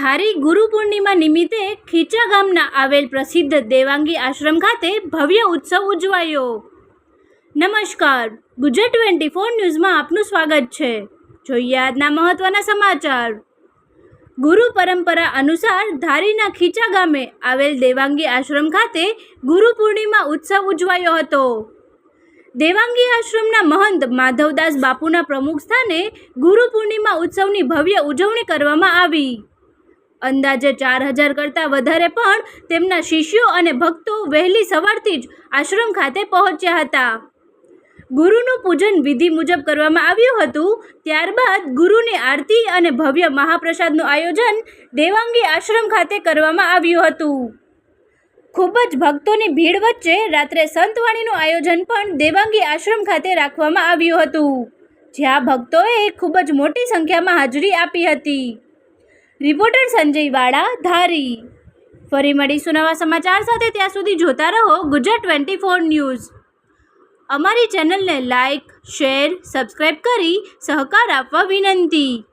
ધારી ગુરુ પૂર્ણિમા નિમિત્તે ખીચા ગામના આવેલ પ્રસિદ્ધ દેવાંગી આશ્રમ ખાતે ભવ્ય ઉત્સવ ઉજવાયો. નમસ્કાર. ગુજરાત ટ્વેન્ટી ફોર ન્યૂઝમાં આપનું સ્વાગત છે. જોઈએ આજના મહત્વના સમાચાર. ગુરુ પરંપરા અનુસાર ધારીના ખીચા ગામે આવેલ દેવાંગી આશ્રમ ખાતે ગુરુ પૂર્ણિમા ઉત્સવ ઉજવાયો હતો. દેવાંગી આશ્રમના મહંત માધવદાસ બાપુના પ્રમુખ સ્થાને ગુરુ પૂર્ણિમા ઉત્સવની ભવ્ય ઉજવણી કરવામાં આવી. અંદાજે ચાર હજાર કરતાં વધારે પણ તેમના શિષ્યો અને ભક્તો વહેલી સવારથી જ આશ્રમ ખાતે પહોંચ્યા હતા. ગુરુનું પૂજન વિધિ મુજબ કરવામાં આવ્યું હતું. ત્યારબાદ ગુરુની આરતી અને ભવ્ય મહાપ્રસાદનું આયોજન દેવાંગી આશ્રમ ખાતે કરવામાં આવ્યું હતું. ખૂબ જ ભક્તોની ભીડ વચ્ચે રાત્રે સંતવાણીનું આયોજન પણ દેવાંગી આશ્રમ ખાતે રાખવામાં આવ્યું હતું. જ્યાં ભક્તોએ ખૂબ જ મોટી સંખ્યામાં હાજરી આપી હતી. રિપોર્ટર સંજય વાળા, ધારી. ફરી મળીશું નવા સમાચાર સાથે. ત્યાં સુધી જોતા રહો ગુજરાત ટ્વેન્ટી ફોર ન્યૂઝ. અમારી ચેનલને લાઇક શેર સબસ્ક્રાઈબ કરી સહકાર આપવા વિનંતી.